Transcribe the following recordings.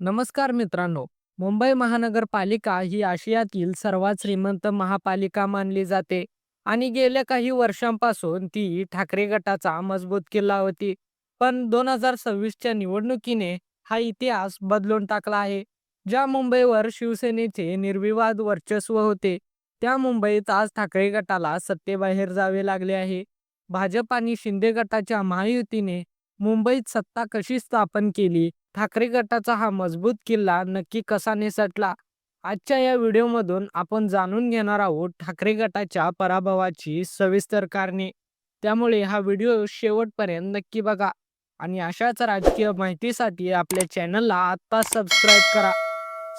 नमस्कार मित्रांनो. मुंबई महानगरपालिका ही आशियातील सर्वात श्रीमंत महापालिका मानली जाते आणि गेल्या काही वर्षांपासून ती ठाकरे गटाचा मजबूत किल्ला होती. पण दोन हजार सव्वीसच्या निवडणुकीने हा इतिहास बदलून टाकला आहे. ज्या मुंबईवर शिवसेनेचे निर्विवाद वर्चस्व होते त्या मुंबईत आज ठाकरे गटाला सत्तेबाहेर जावे लागले आहे. भाजप आणि शिंदे गटाच्या महायुतीने मुंबईत सत्ता कशी स्थापन केली? ठाकरे गटाचा हा मजबूत किल्ला नक्की कसा निसटला? आजच्या या व्हिडिओमधून आपण जाणून घेणार आहोत ठाकरे गटाच्या पराभवाची सविस्तर कारणे. त्यामुळे हा व्हिडिओ शेवटपर्यंत नक्की बघा आणि अशाच राजकीय माहितीसाठी आपल्या चॅनलला आत्ता सबस्क्राईब करा.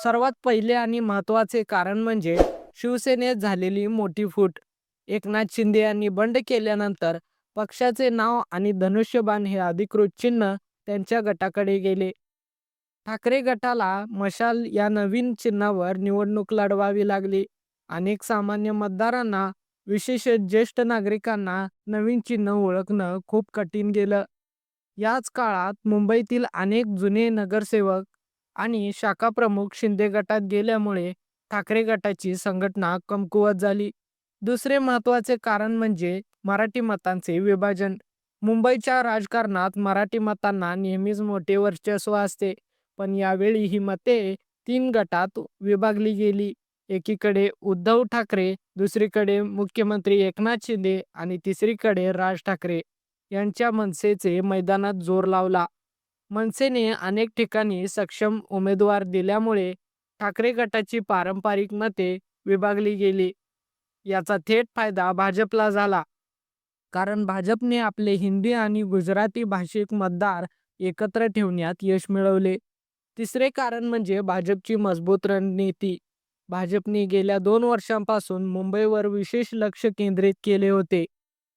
सर्वात पहिले आणि महत्त्वाचे कारण म्हणजे शिवसेनेत झालेली मोठी फूट. एकनाथ शिंदे यांनी बंड केल्यानंतर पक्षाचे नाव आणि धनुष्यबाण हे अधिकृत चिन्ह त्यांच्या गटाकडे गेले. ठाकरे गटाला मशाल या नवीन चिन्हावर निवडणूक लढवावी लागली. अनेक सामान्य मतदारांना विशेष ज्येष्ठ नागरिकांना नवीन चिन्ह ओळखणं खूप कठीण गेलं. याच काळात मुंबईतील अनेक जुने नगरसेवक आणि शाखा प्रमुख शिंदे गटात गेल्यामुळे ठाकरे गटाची संघटना कमकुवत झाली. दुसरे महत्त्वाचे कारण म्हणजे मराठी मतांचे विभाजन. मुंबईच्या राजकारणात मराठी मतांना नेहमीच मोठे वर्चस्व असते पण यावेळी ही मते तीन गटात विभागली गेली. एकीकडे उद्धव ठाकरे दुसरीकडे मुख्यमंत्री एकनाथ शिंदे आणि तिसरीकडे राज ठाकरे यांच्या मनसेचे मैदानात जोर लावला. मनसेने अनेक ठिकाणी सक्षम उमेदवार दिल्यामुळे ठाकरे गटाची पारंपरिक मते विभागली गेली. याचा थेट फायदा भाजपला झाला. कारण भाजपने आपले हिंदी आणि गुजराती भाषिक मतदार एकत्र ठेवण्यात यश मिळवले. तिसरे कारण म्हणजे भाजपची मजबूत रणनीती. भाजपने गेल्या दोन वर्षांपासून मुंबईवर विशेष लक्ष केंद्रित केले होते.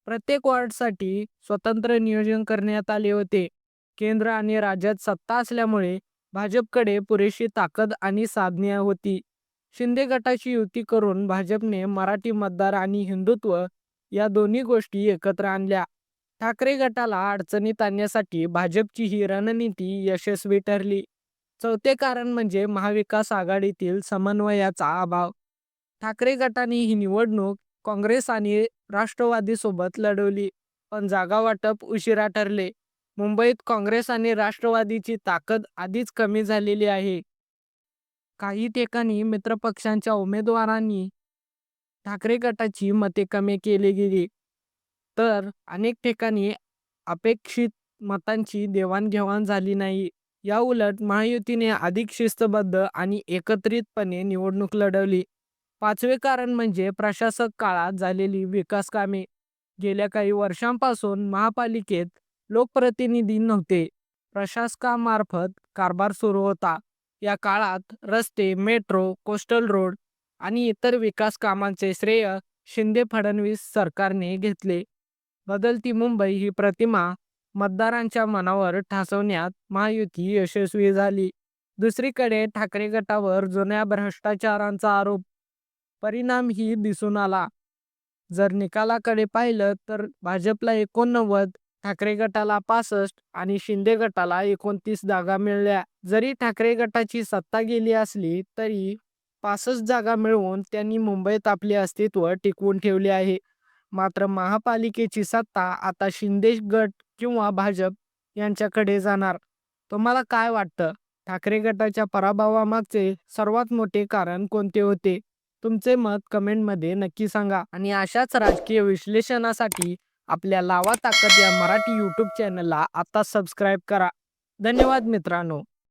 प्रत्येक वॉर्डसाठी स्वतंत्र नियोजन करण्यात आले होते. केंद्र आणि राज्यात सत्ता असल्यामुळे भाजपकडे पुरेशी ताकद आणि साधने होती. शिंदे गटाची युती करून भाजपने मराठी मतदार आणि हिंदुत्व या दोन्ही गोष्टी एकत्र आणल्या. ठाकरे गटाला अडचणीत आणण्यासाठी भाजपची ही रणनीती यशस्वी ठरली. चौथे कारण म्हणजे महाविकास आघाडीतील समन्वयाचा अभाव. ठाकरे गटाने ही निवडणूक काँग्रेस आणि राष्ट्रवादी सोबत लढवली पण जागा वाटप उशिरा ठरले. मुंबईत काँग्रेस आणि राष्ट्रवादीची ताकद आधीच कमी झालेली आहे. काही ठिकाणी मित्रपक्षांच्या उमेदवारांनी ठाकरे गटाची मते कमी केली गेली. तर अनेक ठिकाणी अपेक्षित मतांची देवाणघेवाण झाली नाही. या उलट महायुतीने अधिक शिस्तबद्ध आणि एकत्रितपणे निवडणूक लढवली. पाचवे कारण म्हणजे प्रशासक काळात झालेली विकास कामे. गेल्या काही वर्षांपासून महापालिकेत लोकप्रतिनिधी नव्हते. प्रशासकामार्फत कारभार सुरू होता. या काळात रस्ते मेट्रो कोस्टल रोड आणि इतर विकास कामांचे श्रेय शिंदे फडणवीस सरकारने घेतले. बदलती मुंबई ही प्रतिमा मतदारांच्या मनावर ठासवण्यात महायुती यशस्वी झाली. दुसरीकडे ठाकरे गटावर जुन्या भ्रष्टाचारांचा आरोप परिणामही दिसून आला. जर निकालाकडे पाहिलं तर भाजपला एकोणनव्वद ठाकरे गटाला पासष्ट आणि शिंदे गटाला एकोणतीस जागा मिळाल्या. जरी ठाकरे गटाची सत्ता गेली असली तरी पासष्ट जागा मिळवून त्यांनी मुंबईत आपले अस्तित्व टिकवून ठेवले आहे. मात्र महापालिकेची सत्ता आता शिंदे गट किंवा भाजप यांच्याकडे जाणार. तुम्हाला काय वाटतं? ठाकरे गटाच्या पराभवामागचे सर्वात मोठे कारण कोणते होते? तुमचे मत कमेंटमध्ये नक्की सांगा. आणि अशाच राजकीय विश्लेषणासाठी आपल्या लावा ताकद या मराठी यूट्यूब चॅनलला आता सबस्क्राईब करा. धन्यवाद मित्रांनो.